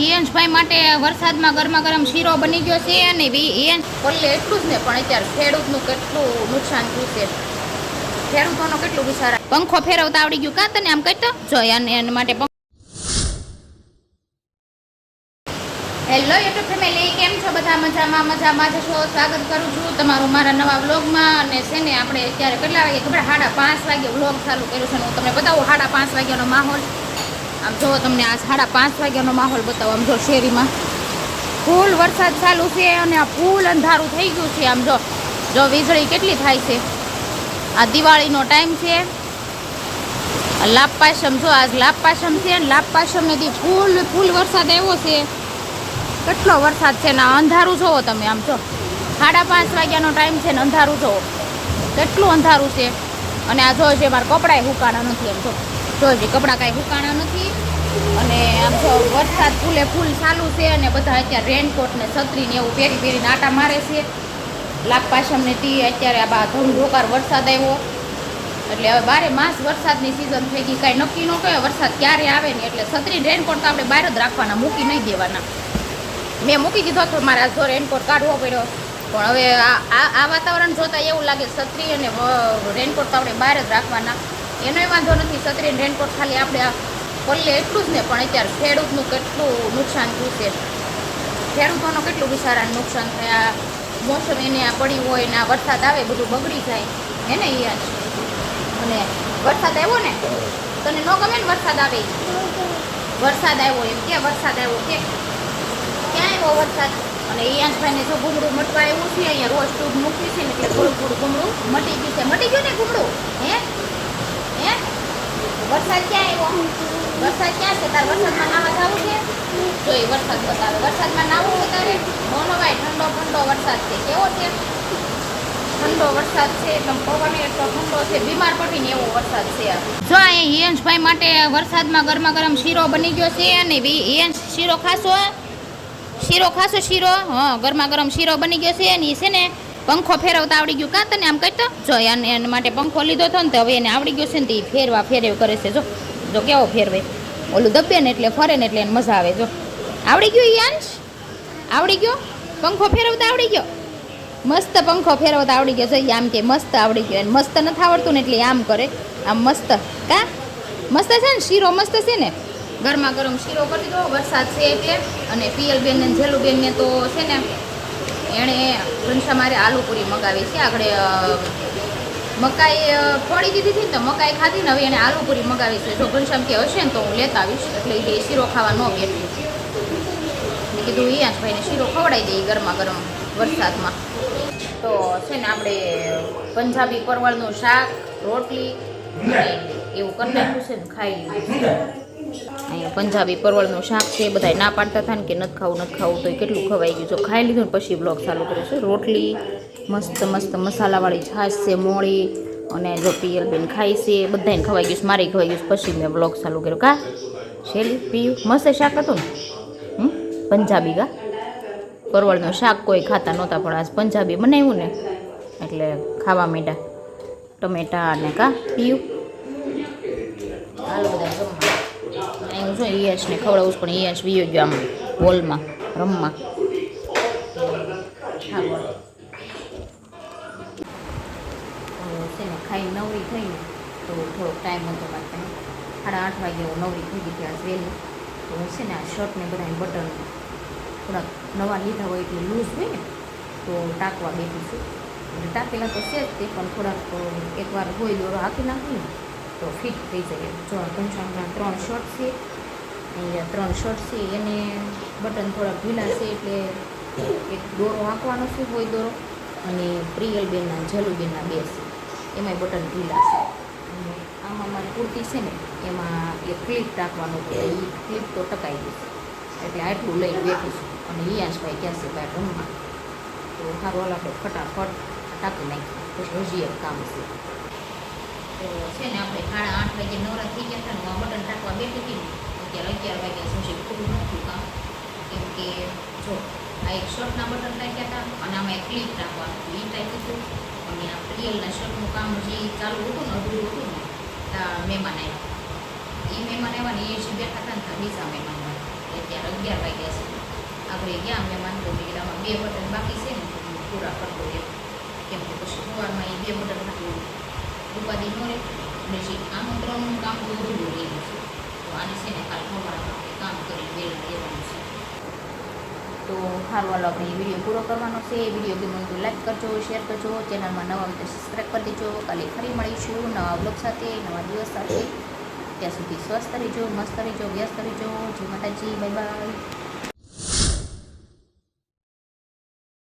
હિયંશભાઈ માટે વરસાદમાં ગરમા ગરમ શીરો બની ગયો છે અને હિયંશ પલ્લે એટલું જ ને પણ અત્યારે ખેડૂતનું કેટલું નુકસાન થયું છે. ખેડૂતોનો કેટલું વિચાર પંખો ફેરવતા આવડી ગયું કા તને આમ કહેતો જો અને એના માટે હેલો યુટ્યુબ ફેમિલી કેમ છો બધા? મજામાં મજામાં છો? સ્વાગત કરું છું તમારું મારા નવા વ્લોગમાં. અને છે ને આપણે અત્યારે કેટલા વાગે? ખબર સાડા પાંચ વાગે વ્લોગ ચાલુ કર્યું છે હું તમને બતાવું સાડા પાંચ વાગ્યાનો માહોલ. આમ જો તમને આ સાડા પાંચ વાગ્યાનો માહોલ બતાવો, આમ જો શેરીમાં ફૂલ વરસાદ ચાલુ છે અને આ ફૂલ અંધારું થઈ ગયું છે. આમ જો જો વીજળી કેટલી થાય છે? આ દિવાળીનો ટાઈમ છે. આ જો આજ લાભપાશમ છે અને લાભ પાશમને દી ફૂલ ફૂલ વરસાદ આવ્યો છે. કેટલો વરસાદ છે ને અંધારું જોવો તમે આમ જો. સાડા પાંચ વાગ્યાનો ટાઈમ છે ને અંધારું જોવો. કેટલું અંધારું છે? અને આ જો છે મારા કપડાય હુકાણા નથી એમ જો. જો હજી કપડાં કાંઈ હુકાણા નથી. અને આમ જો વરસાદ ફૂલે ફૂલ ચાલુ છે અને બધા અત્યારે રેનકોટ ને છત્રી ને એવું પહેરી પહેરીને આટા મારે છે. લાભ પાશમને તી અત્યારે આ બા ધમધોકાર વરસાદ આવ્યો. એટલે હવે બારે માસ વરસાદની સિઝન થઈ ગઈ. કાંઈ નક્કી ન કહે વરસાદ ક્યારે આવે ને એટલે છત્રી રેનકોટ તો આપણે બહાર જ રાખવાના, મૂકી નહીં દેવાના. મેં મૂકી દીધો હતો મારે જો રેનકોટ કાઢવો પડ્યો. પણ હવે આ- આ વાતાવરણ જોતાં એવું લાગે છત્રી અને રેનકોટ તો આપણે બહાર જ રાખવાના. એનોય વાંધો નથી છત્રી રેનકોટ ખાલી આપણે આ પલ્લે એટલું જ ને, પણ અત્યારે ખેડૂતનું કેટલું નુકસાન થયું છે. ખેડૂતોનું કેટલું બિચારાને નુકસાન થાય મોસમ એને આ પડી હોય ને આ વરસાદ આવે, બધું બગડી જાય હે ને અને વરસાદ આવ્યો ને, તને ન ગમે ને વરસાદ આવે? વરસાદ આવ્યો એમ કે, વરસાદ આવ્યો કે. ક્યાં આવ્યો વરસાદ? અને ઈયાંશભાઈને જો ઘૂમડું મટવા આવ્યું છે, અહીંયા રોજ ટૂબ મૂકી છે ને, એટલે થોડું થોડું ઘૂમડું મટી ગયું છે. મટી ગયું ને ઘૂમડું હે? વરસાદ ક્યાં આવ્યો? વરસાદ ક્યાં છે? તાર વરસાદમાં નાવા જવું છે? જો એ વરસાદ બતાવે. વરસાદમાં નાવું હોય તારે? મોનો ભાઈ, ઠંડો ઠંડો વરસાદ છે. કેવો છે? ઠંડો વરસાદ છે એટલો ઠંડો છે. બીમાર પડીને એવો વરસાદ છે જો અહીંયા હિયંશભાઈ માટે વરસાદમાં ગરમા ગરમ શીરો બની ગયો છે અને હિયંશ શીરો ખાશો? શીરો ખાશો શીરો? હા ગરમા ગરમ શીરો બની ગયો છે અને છે ને પંખો ફેરવતા આવડી ગયું કાં તને આમ કહેતો જો એને એના માટે પંખો લીધો હતો ને તો હવે એને આવડી ગયો છે ને તે ફેરવા ફેરવ કરે છે. જો જો કેવો ફેરવે? ઓલું દબે ને એટલે ફરે ને એટલે એને મજા આવે. જો. આવડી ગયું યાંશ આવડી ગયો? પંખો ફેરવતા આવડી ગયો? મસ્ત પંખો ફેરવતા આવડી ગયો. જોઈએ આમ કે મસ્ત આવડી ગયો. એને મસ્ત નથી આવડતું ને એટલે આમ કરે. આમ મસ્ત. કા? મસ્ત છે ને? શીરો મસ્ત છે ને? ગરમા ગરમ શીરો કરી દીધો વરસાદ છે એટલે. અને પિયલબેન ને ઝેલુબેન ને તો છે ને એણે ઘનશ્યામારે આલુપુરી મગાવી છે. આગળ મકાઈ ફોડી દીધી હતી ને તો મકાઈ ખાધી ને હવે એને આલુપુરી મગાવી છે. જો ઘનશ્યામ કે હશે ને તો હું લેતા આવીશ. એટલે એ શીરો ખાવા ન બેઠું મેં કીધું ભાઈને શીરો ખવડાવી દઈએ ગરમા ગરમ વરસાદમાં. તો છે ને આપણે પંજાબી પરવળનું શાક, રોટલી એવું કરી નાખ્યું છે ને ખાઈ લીધું અહીંયા પંજાબી પરવળનું શાક છે બધા ના પાડતા હતા ને કે નથી ખાવું નથી ખાવું તો કેટલું ખવાઈ ગયું. જો ખાઈ લીધું ને પછી બ્લોગ ચાલુ કર્યો છે. રોટલી, મસ્ત મસ્ત મસાલાવાળી છાશ છે, મોળી અને જો પિયલબેન ખાઈ છે બધાને ખવાઈ ગયું મારે ખવાઈ ગયું પછી મેં બ્લોગ ચાલુ કર્યો. કા? શેલી, પીયું, મસ્ત શાક હતું ને? પંજાબી કા? પરવળનું શાક કોઈ ખાતા નહોતા, પણ આજ પંજાબી બનાવ્યું ને, એટલે ખાવા માંડ્યા. ટમેટા અને કા? પીયું. હાલો બધા જો ઈયાશને ખવડાવું છું પણ ઈયાશ વીયો ગયો આમ હોલમાં રમવા છે ને ખાઈ નવરી થઈ ને, તો થોડોક ટાઈમ હતો મારે સાડા આઠ વાગે હું નવરી થઈ ગઈ ત્યાં વહેલી. તો હું છે ને આ શર્ટને બધા બટન થોડાક નવા લીધા હોય એટલે લૂઝ હોય ને, તો ટાંકવા બેઠી છું. એટલે ટાંકેલા તો છે જ તે, પણ થોડાક એકવાર હોય દોરો, હાંકી નાખું ને, તો ફિટ થઈ જાય. જો ઘનશ્યામના ત્રણ શર્ટ છે ત્રણ શર્ટ છે, એને બટન થોડા ભીલા છે એટલે એક દોરો આંકવાનો શું હોય દોરો, અને પ્રિયલબેનના જલુબેનના બે છે. એમાંય બટન ઢીલા છે. આમાં મારી કુર્તી છે ને, એમાં એક ક્લિપ ટાંકવાનું છે, એ ક્લિપ તો ટકાઈ ગઈ છે. એટલે આટલું લઈને બેઠું છું. અને ઈયાશભાઈ ક્યાં છે, ભાઈ રમવા તો સારું હાલ, આપણે ફટાફટ ટાંકી નાખીએ. પછી હજી એક કામ છે. તો છે ને, આપણે સાડા આઠ વાગે નવરા થઈ ગયા હતા ને હું આ બટન ટાંકવા બેઠી હતી ને અત્યારે અગિયાર વાગ્યા સુધી પૂરું નથી કામ કેમ કે જો આ એક શર્ટના બટન ટાંક્યા હતા અને આમાં એક ક્લિપ ટાંકવાનું હતું એ ટાંક્યું હતું અને આ પ્રિયલના શર્ટનું કામ જે ચાલુ હતું ને અધૂરું હતું ને ત્યાં મહેમાન આવ્યા એ મહેમાન આવ્યા ને એ જે બેઠા હતા ને ત્યાં બીજા મહેમાન આવ્યા એટલે અત્યારે અગિયાર વાગ્યા છે આપણે ગયા મહેમાન તો મેં કીધું આમાં બે બટન બાકી છે ને તો હું પૂરા કરતો એમ કેમ કે પછી સવારમાં એ બે બટન હતું ઉપાધિ ન રહે પછી આમંત્રણનું કામ તો અધૂરું રહી ગયું છે તો આને છે કામ કરી છે તો સારું હાલો, આપણે વીડિયો પૂરો કરવાનો છે. એ વીડિયો ગમ્યો તો લાઈક કરજો શેર કરજો. ચેનલમાં નવા વીડિયો સબસ્ક્રાઈબ કરી દેજો. કાલે ફરી મળીશું નવા બ્લોગ સાથે, નવા દિવસ સાથે. ત્યાં સુધી સ્વસ્થ રહેજો, મસ્ત રહેજો, વ્યસ્ત રહેજો. જય માતાજી બાય બાય